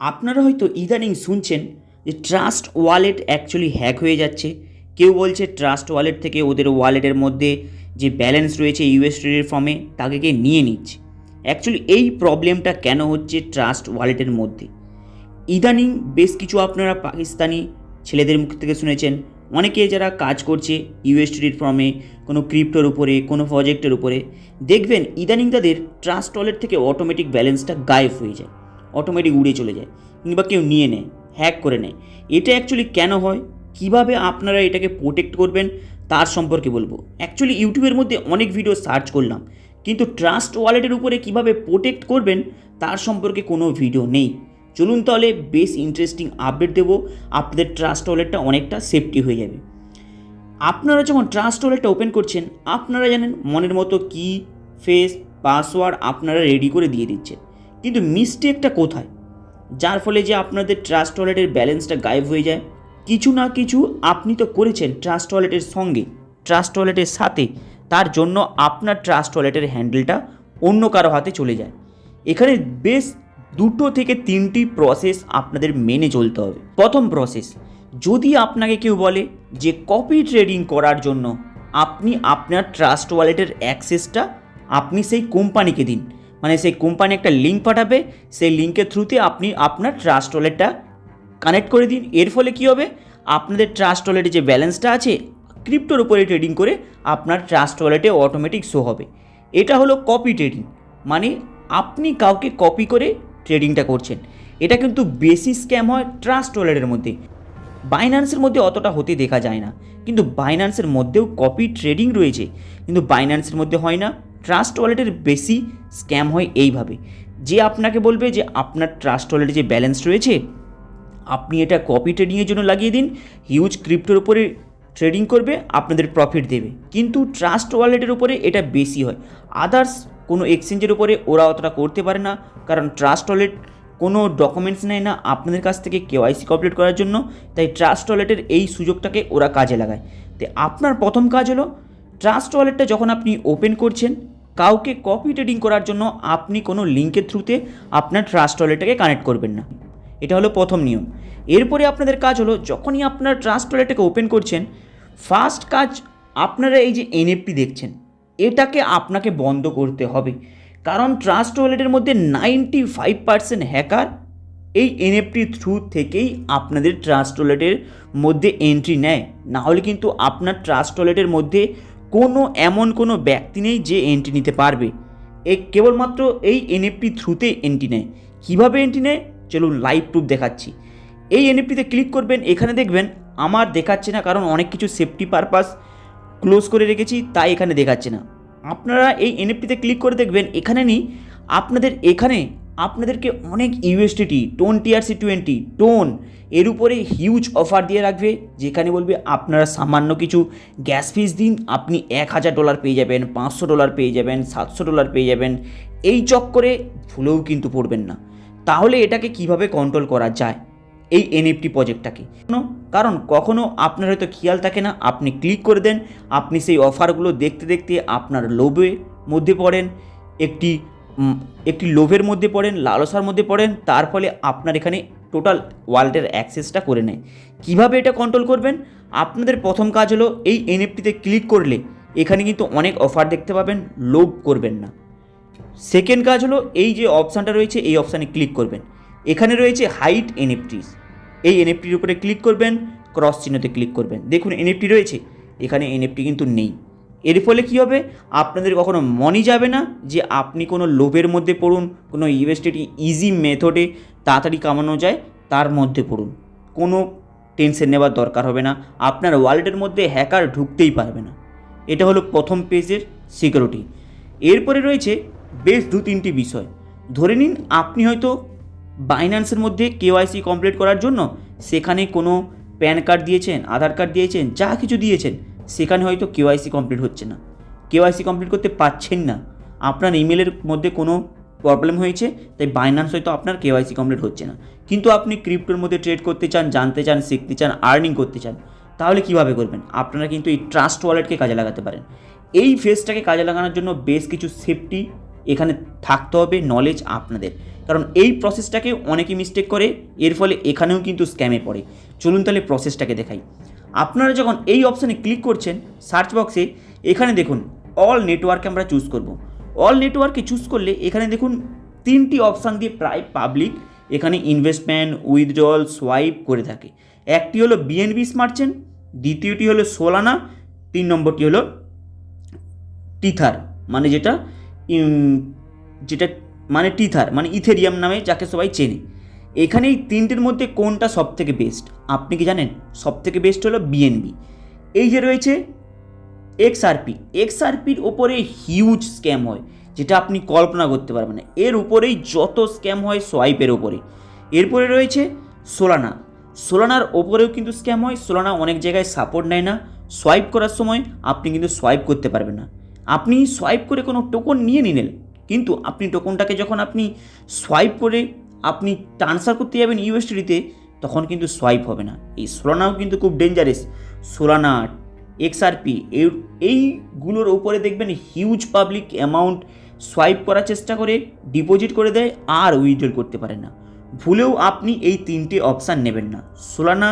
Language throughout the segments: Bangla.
আপনারা হয়তো ইদানিং শুনছেন যে ট্রাস্ট ওয়ালেট অ্যাকচুয়ালি হ্যাক হয়ে যাচ্ছে। কেউ বলছে ট্রাস্ট ওয়ালেট থেকে ওদের ওয়ালেটের মধ্যে যে ব্যালেন্স রয়েছে ইউএসডির ফর্মে তাকে কে নিয়ে নিচ্ছে। অ্যাকচুয়ালি এই প্রবলেমটা কেন হচ্ছে ট্রাস্ট ওয়ালেটের মধ্যে? ইদানিং বেশ কিছু আপনারা পাকিস্তানি ছেলেদের মুখ থেকে শুনেছেন। অনেকে যারা কাজ করছে ইউএসডির ফর্মে কোনো ক্রিপ্টোর উপরে, কোনো প্রজেক্টের উপরে, দেখবেন ইদানিং তাদের ট্রাস্ট ওয়ালেট থেকে অটোমেটিক ব্যালেন্সটা গায়েব হয়ে যায়। অটোমেটিক উড়ে চলে যায়, কিংবা কেউ নিয়ে নেয় হ্যাক করে নেয়। এটা অ্যাকচুয়ালি কেন হয়? কীভাবে আপনারা এটাকে প্রোটেক্ট করবেন? তার সম্পর্কে বলব। অ্যাকচুয়ালি ইউটিউবের মধ্যে অনেক ভিডিও সার্চ করলাম, কিন্তু ট্রাস্ট ওয়ালেটের উপরে কীভাবে প্রোটেক্ট করবেন? তার সম্পর্কে কোনো ভিডিও নেই। চলুন তাহলে বেশ ইন্টারেস্টিং আপডেট দেবো, আপনাদের ট্রাস্ট ওয়ালেটটা অনেকটা সেফটি হয়ে যাবে। আপনারা যখন ট্রাস্ট ওয়ালেটটা ওপেন করছেন, আপনারা জানেন মনের মতো কি ফেস পাসওয়ার্ড আপনারা রেডি করে দিয়ে দিচ্ছেন। কিন্তু মিস্টেকটা কোথায়? যার ফলে যে আপনাদের ট্রাস্ট ওয়ালেটের ব্যালেন্সটা গায়েব হয়ে যায়। কিছু না কিছু আপনি তো করেছেন ট্রাস্ট ওয়ালেটের সঙ্গে। ট্রাস্ট ওয়ালেটের সাথে তার জন্য আপনার ট্রাস্ট ওয়ালেটের হ্যান্ডেলটা অন্য কারও হাতে চলে যায়। এখানে বেশ দুটো থেকে তিনটি প্রসেস আপনাদের মেনে চলতে হবে। প্রথম প্রসেস যদি আপনাকে কেউ বলে যে কপি ট্রেডিং করার জন্য আপনি আপনার ট্রাস্ট ওয়ালেটের অ্যাক্সেসটা আপনি সেই কোম্পানিকে দিন। মানে সেই কোম্পানি একটা লিঙ্ক পাঠাবে, সেই লিঙ্কের থ্রুতে আপনি আপনার ট্রাস্ট ওয়ালেটটা কানেক্ট করে দিন। এর ফলে কী হবে? আপনাদের ট্রাস্ট ওয়ালেটে যে ব্যালেন্সটা আছে ক্রিপ্টোর উপরে ট্রেডিং করে আপনার ট্রাস্ট ওয়ালেটে অটোমেটিক শো হবে। এটা হলো কপি ট্রেডিং মানে আপনি কাউকে কপি করে ট্রেডিংটা করছেন। এটা কিন্তু বেশি স্ক্যাম হয় ট্রাস্ট ওয়ালেটের মধ্যে। বাইন্যান্সের মধ্যে অতটা হতে দেখা যায় না। কিন্তু বাইন্যান্সের মধ্যেও কপি ট্রেডিং রয়েছে। কিন্তু বাইন্যান্সের মধ্যে হয় না। ট্রাস্ট ওয়ালেটের বেশি স্ক্যাম হয় এইভাবে। যে আপনাকে বলবে যে আপনার ট্রাস্ট ওয়ালেটে যে ব্যালেন্স রয়েছে, আপনি এটা কপি ট্রেডিংয়ের জন্য লাগিয়ে দিন হিউজ ক্রিপ্টোর উপরে ট্রেডিং করবে, আপনাদের প্রফিট দেবে। কিন্তু ট্রাস্ট ওয়ালেটের উপরে এটা বেশি হয়। আদার্স কোনো এক্সচেঞ্জের উপরে ওরা অতটা করতে পারে না, কারণ ট্রাস্ট ওয়ালেট কোনো ডকুমেন্টস নেয় না আপনাদের কাছ থেকে কেওয়াইসি কমপ্লিট করার জন্য, তাই ট্রাস্ট ওয়ালেটের এই সুযোগটাকে ওরা কাজে লাগায়। তো আপনার প্রথম কাজ হলো ট্রাস্ট ওয়ালেটটা যখন আপনি ওপেন করছেন, কাউকে কপি ট্রেডিং করার জন্য আপনি কোনো লিঙ্কের থ্রুতে আপনার ট্রাস্ট ওয়ালেটটাকে কানেক্ট করবেন না। এটা হলো প্রথম নিয়ম। এরপরে আপনাদের কাজ হলো, যখনই আপনার ট্রাস্ট ওয়ালেটটাকে ওপেন করছেন ফার্স্ট কাজ আপনারা এই যে এনএফটি দেখছেন, এটাকে আপনাকে বন্ধ করতে হবে। কারণ ট্রাস্ট ওয়ালেটের মধ্যে নাইনটি ফাইভ পার্সেন্ট হ্যাকার এই এনএফটির থ্রু থেকেই আপনাদের ট্রাস্ট ওয়ালেটের মধ্যে এন্ট্রি নেয়। না হলে কিন্তু আপনার ট্রাস্ট ওয়ালেটের মধ্যে কোনো এমন কোনো ব্যক্তি নেই যে এন্ট্রি নিতে পারবে। এ কেবলমাত্র এই এনএফটি থ্রুতে এন্ট্রি নেয়। কীভাবে এন্ট্রি নেয়? চলুন লাইভ প্রুফ দেখাচ্ছি। এই এনএফটিতে ক্লিক করবেন, এখানে দেখবেন আমার দেখাচ্ছে না, কারণ অনেক কিছু সেফটি পারপাস ক্লোজ করে রেখেছি, তাই এখানে দেখাচ্ছে না। আপনারা এই এনএফটিতে ক্লিক করে দেখবেন, এখানে নি আপনাদের এখানে আপনাদেরকে অনেক USDT Tron TRC twenty Tron এর উপরে হিউজ অফার দিয়ে রাখবে, যেখানে বলবে আপনারা সামান্য কিছু গ্যাস ফিস দিন, আপনি এক হাজার ডলার পেয়ে যাবেন, পাঁচশো ডলার পেয়ে যাবেন, সাতশো ডলার পেয়ে যাবেন, এই চক্করে ভুলেও কিন্তু পড়বেন না। তাহলে এটাকে কীভাবে কন্ট্রোল করা যায়? এই এনএফটি প্রজেক্টটাকে কারণ কখনো আপনার হয়তো খেয়াল থাকে না, আপনি ক্লিক করে দেন, আপনি সেই অফারগুলো দেখতে দেখতে আপনার লোভে মধ্যে পড়েন, একটি একটি লোভের মধ্যে পড়েন, লালসার মধ্যে পড়েন, তার ফলে আপনার এখানে টোটাল ওয়ার্ল্ডের অ্যাক্সেসটা করে নেয়। কীভাবে এটা কন্ট্রোল করবেন? আপনাদের প্রথম কাজ হলো এই এনএফটিতে ক্লিক করলে এখানে কিন্তু অনেক অফার দেখতে পাবেন, লোভ করবেন না। সেকেন্ড কাজ হলো এই যে অপশানটা রয়েছে, এই অপশানে ক্লিক করবেন। এখানে রয়েছে হাইট এনএফটিস এই এনএফটির উপরে ক্লিক করবেন ক্রস চিহ্নতে ক্লিক করবেন। দেখুন এনএফটি রয়েছে, এখানে এনএফটি কিন্তু নেই। এর ফলে কী হবে? আপনাদের কখনো মনই যাবে না যে আপনি কোনো লোভের মধ্যে পড়ুন, কোনো ইউএসটিটি ইজি মেথডে তাড়াতাড়ি কামানো যায়, তার মধ্যে পড়ুন। কোনো টেনশন নেওয়ার দরকার হবে না। আপনার ওয়ালেটের মধ্যে হ্যাকার ঢুকতেই পারবে না। এটা হলো প্রথম পেজের সিকিউরিটি এরপরে রয়েছে বেশ দু তিনটি বিষয়। ধরে নিন, আপনি হয়তো বাইন্যান্সের মধ্যে কেওয়াইসি কমপ্লিট করার জন্য সেখানে কোনো প্যান কার্ড দিয়েছেন আধার কার্ড দিয়েছেন, যা কিছু দিয়েছেন। সেখানে হয়তো কেওয়াইসি কমপ্লিট হচ্ছে না। কেওয়াইসি কমপ্লিট করতে পারছেন না। আপনার ইমেলের মধ্যে কোনো প্রবলেম হয়েছে, তাই বাইন্যান্স হয়তো আপনার কেওয়াইসি কমপ্লিট হচ্ছে না। কিন্তু আপনি ক্রিপ্টোর মধ্যে ট্রেড করতে চান, জানতে চান, শিখতে চান আর্নিং করতে চান, তাহলে কীভাবে করবেন? আপনারা কিন্তু এই ট্রাস্ট ওয়ালেটকে কাজে লাগাতে পারেন। এই ফেসটাকে কাজে লাগানোর জন্য বেশ কিছু সেফটি এখানে থাকতে হবে নলেজ আপনাদের। কারণ এই প্রসেসটাকে অনেকে মিস্টেক করে, এর ফলে এখানেও কিন্তু স্ক্যামে পড়ে। চলুন তাহলে প্রসেসটাকে দেখাই। আপনারা যখন এই অপশানে ক্লিক করছেন সার্চ বক্সে এখানে দেখুন অল নেটওয়ার্কে আমরা চুজ করব। অল নেটওয়ার্কে চুজ করলে এখানে দেখুন, তিনটি অপশান দিয়ে প্রায় পাবলিক এখানে ইনভেস্টমেন্ট উইথড্রল সোয়াইপ করে থাকে। একটি হলো বিএনবি স্মার্ট চেন দ্বিতীয়টি হলো সোলানা তিন নম্বরটি হলো টিথার মানে যেটা যেটা মানে টিথার মানে ইথেরিয়াম নামে যাকে সবাই চেনে। এখানে এই তিনটের মধ্যে কোনটা সব থেকে বেস্ট? আপনি কি জানেন? সব থেকে বেস্ট হলো বিএনবি এই যে রয়েছে এক্সআরপি এক্সআরপির ওপরে হিউজ স্ক্যাম হয়, যেটা আপনি কল্পনা করতে পারবেন না। এর উপরেই যত স্ক্যাম হয় সোয়াইপের ওপরে। এরপরে রয়েছে সোলানা সোলানার ওপরেও কিন্তু স্ক্যাম হয় সোলানা অনেক জায়গায় সাপোর্ট নেয় না। সোয়াইপ করার সময় আপনি কিন্তু সোয়াইপ করতে পারবেন না। আপনি সোয়াইপ করে কোনো টোকন নিয়ে নিলেন, কিন্তু আপনি টোকনটাকে যখন আপনি সোয়াইপ করে আপনি ট্রান্সফার করতে যাবেন ইউএসটিতে তখন কিন্তু সোয়াইপ হবে না। এই সোলানাও কিন্তু খুব ডেঞ্জারাস সোলানা এক্সআরপি এই এইগুলোর উপরে দেখবেন হিউজ পাবলিক অ্যামাউন্ট সোয়াইপ করার চেষ্টা করে ডিপোজিট করে দেয়, আর উইথড্রল করতে পারে না। ভুলেও আপনি এই তিনটে অপশান নেবেন না। সোলানা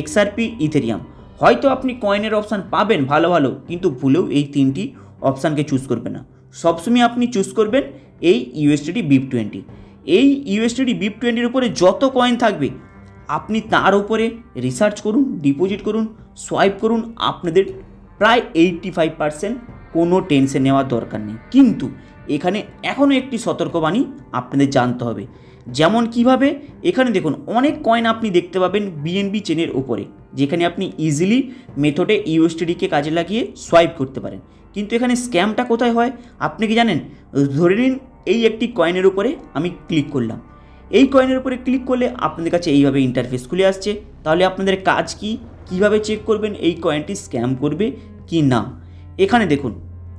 এক্সআরপি ইথেরিয়াম হয়তো আপনি কয়েনের অপশান পাবেন ভালো ভালো, কিন্তু ভুলেও এই তিনটি অপশানকে চুজ করবেন না। সবসময় আপনি চুজ করবেন এই ইউএসটিডি বিপ টোয়েন্টি এই ইউএসটিডি বিপ টোয়েন্টির উপরে যত কয়েন থাকবে, আপনি তার উপরে রিসার্চ করুন ডিপোজিট করুন সোয়াইপ করুন, আপনাদের প্রায় এইটটি ফাইভ পার্সেন্ট কোনো টেনশন নেওয়ার দরকার নেই। কিন্তু এখানে এখনও একটি সতর্কবাণী আপনাদের জানতে হবে। যেমন কীভাবে, এখানে দেখুন অনেক কয়েন আপনি দেখতে পাবেন বিএনবি চেনের উপরে, যেখানে আপনি ইজিলি মেথডে ইউএসটিডিকে কাজে লাগিয়ে সোয়াইপ করতে পারেন। কিন্তু এখানে স্ক্যামটা কোথায় হয়? আপনি কি জানেন? ধরে নিন এই একটি কয়েনের উপরে আমি ক্লিক করলাম। এই কয়েনের উপরে ক্লিক করলে আপনাদের কাছে এইভাবে ইন্টারফেস খুলে আসছে। তাহলে আপনাদের কাজ কি? কীভাবে চেক করবেন এই কয়েনটি স্ক্যাম করবে কি না? এখানে দেখুন,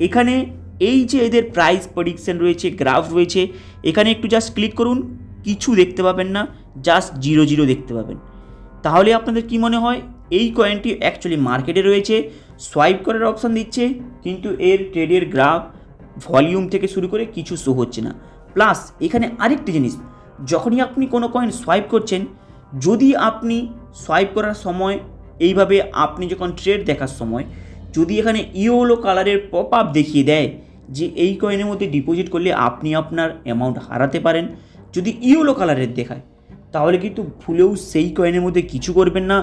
এখানে এই যে এদের প্রাইস প্রেডিকশন রয়েছে গ্রাফ রয়েছে, এখানে একটু জাস্ট ক্লিক করুন, কিছু দেখতে পাবেন না জাস্ট জিরো জিরো দেখতে পাবেন। তাহলে আপনাদের কি মনে হয়? এই কয়েনটি অ্যাকচুয়ালি মার্কেটে রয়েছে সোয়াইপ করার অপশান দিচ্ছে, কিন্তু এর ট্রেডের গ্রাফ ভলিউম থেকে শুরু করে কিছু শো হচ্ছে না। প্লাস এখানে আরেকটি জিনিস, যখনই আপনি কোনো কয়েন সোয়াইপ করছেন, যদি আপনি সোয়াইপ করার সময়, এইভাবে আপনি যখন ট্রেড দেখার সময়, যদি এখানে ইয়েলো কালারের পপ আপ দেখিয়ে দেয় যে এই কয়েনের মধ্যে ডিপোজিট করলে আপনি আপনার অ্যামাউন্ট হারাতে পারেন, যদি ইয়েলো কালারের দেখায়, তাহলে কিন্তু ভুলেও সেই কয়েনের মধ্যে কিছু করবেন না,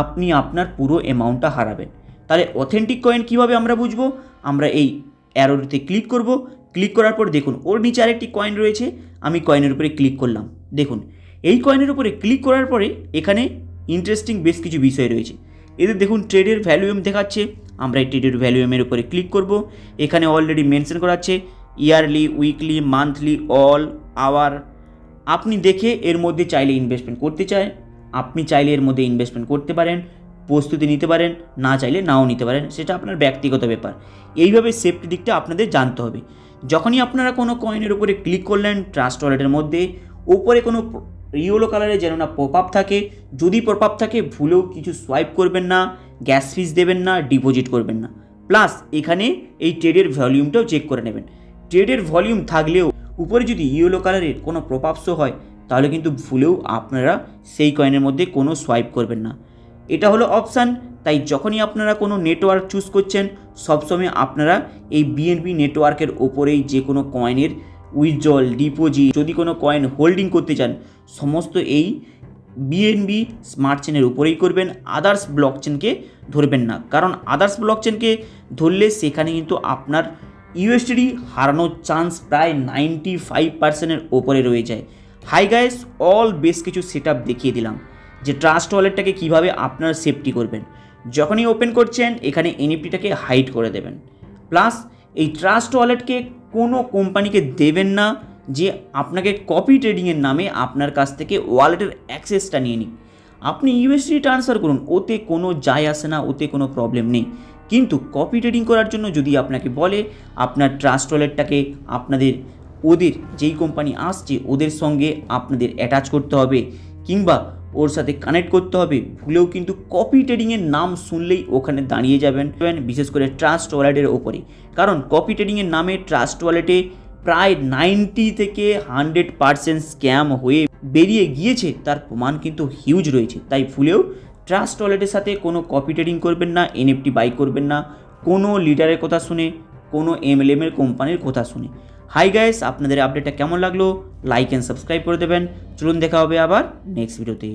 আপনি আপনার পুরো অ্যামাউন্টটা হারাবেন। তাহলে অথেন্টিক কয়েন কীভাবে আমরা বুঝব? আমরা এই অ্যারোতে ক্লিক করব। ক্লিক করার পর দেখুন, ওর নিচে আরেকটি কয়েন রয়েছে। আমি কয়েনের উপরে ক্লিক করলাম। দেখুন, এই কয়েনের উপরে ক্লিক করার পরে এখানে ইন্টারেস্টিং বেশ কিছু বিষয় রয়েছে। এদের দেখুন ট্রেডের ভ্যালুয়েম দেখাচ্ছে। আমরা এই ট্রেডের ভ্যালুয়েমের উপরে ক্লিক করব। এখানে অলরেডি মেনশন করা আছে yearly weekly monthly all hour আপনি দেখে এর মধ্যে চাইলে ইনভেস্টমেন্ট করতে চায়। আপনি চাইলে এর মধ্যে ইনভেস্টমেন্ট করতে পারেন। প্রস্তুতি নিতে পারেন, না চাইলে নাও নিতে পারেন, সেটা আপনার ব্যক্তিগত ব্যাপার। এইভাবে সেফটি দিকটা আপনাদের জানতে হবে। যখনই আপনারা কোনো কয়েনের উপরে ক্লিক করলেন ট্রাস্ট ওয়ালেটের মধ্যে ওপরে কোনো ইয়েলো কালারে যেন না পপ আপ থাকে, যদি পপ আপ থাকে, ভুলেও কিছু সোয়াইপ করবেন না গ্যাস ফিস দেবেন না ডিপোজিট করবেন না। প্লাস এখানে এই ট্রেডের ভলিউমটাও চেক করে নেবেন। ট্রেডের ভলিউম থাকলেও, উপরে যদি ইয়েলো কালারের কোনো প্রপাপ শো হয়, তাহলে কিন্তু ভুলেও আপনারা সেই কয়েনের মধ্যে কোনো সোয়াইপ করবেন না। এটা হলো অপশান তাই যখনই আপনারা কোনো নেটওয়ার্ক চুজ করছেন, সবসময় আপনারা এই বিএনপি নেটওয়ার্কের ওপরেই যে কোনো কয়েনের উইথড্রল ডিপোজিট যদি কোনো কয়েন হোল্ডিং করতে চান, সমস্ত এই বিএনবি স্মার্ট চেনের উপরেই করবেন। আদার্স ব্লক চেনকে ধরবেন না। কারণ আদার্স ব্লক চেনকে ধরলে সেখানে কিন্তু আপনার ইউএসডি হারানোর চান্স প্রায় নাইনটি ফাইভ পার্সেন্টের ওপরে রয়ে যায়। হাই গাইস অল বেশ কিছু সেট দেখিয়ে দিলাম। যে ট্রাস্ট ওয়ালেটটাকে কীভাবে আপনার সেফটি করবেন। যখনই ওপেন করছেন, এখানে এনএফটিটাকে হাইড করে দেবেন। প্লাস এই ট্রাস্ট ওয়ালেটকে কোনো কোম্পানিকে দেবেন না যে আপনাকে কপি ট্রেডিংয়ের নামে আপনার কাছ থেকে ওয়ালেটের অ্যাক্সেসটা নিয়ে নিক। আপনি ইউএসডি ট্রান্সফার করুন, ওতে কোনো যায় আসে না, ওতে কোনো প্রবলেম নেই। কিন্তু কপি ট্রেডিং করার জন্য যদি আপনাকে বলে, আপনার ট্রাস্ট ওয়ালেটটাকে আপনাদের, ওদের যেই কোম্পানি আসছে, ওদের সঙ্গে আপনাদের অ্যাটাচ করতে হবে। কিংবা ওর সাথে কানেক্ট করতে হবে। ভুলেও কিন্তু কপি ট্রেডিংয়ের নাম শুনলেই ওখানে দাঁড়িয়ে যাবেন, বিশেষ করে ট্রাস্ট ওয়ালেটের ওপরে কারণ কপি ট্রেডিংয়ের নামে ট্রাস্ট ওয়ালেটে প্রায় নাইনটি থেকে হান্ড্রেড পারসেন্ট স্ক্যাম হয়ে বেরিয়ে গিয়েছে, তার প্রমাণ কিন্তু হিউজ রয়েছে। তাই ভুলেও ট্রাস্ট ওয়ালেটের সাথে কোনো কপি ট্রেডিং করবেন না এনএফটি বাই করবেন না, কোনো লিডারের কথা শুনে, কোনো এমএলএমের কোম্পানির কথা শুনে। হাই গাইস আপনাদের আপডেটটা কেমন লাগল? লাইক অ্যান্ড সাবস্ক্রাইব করে দেবেন। চলুন দেখা হবে আবার নেক্সট ভিডিওতে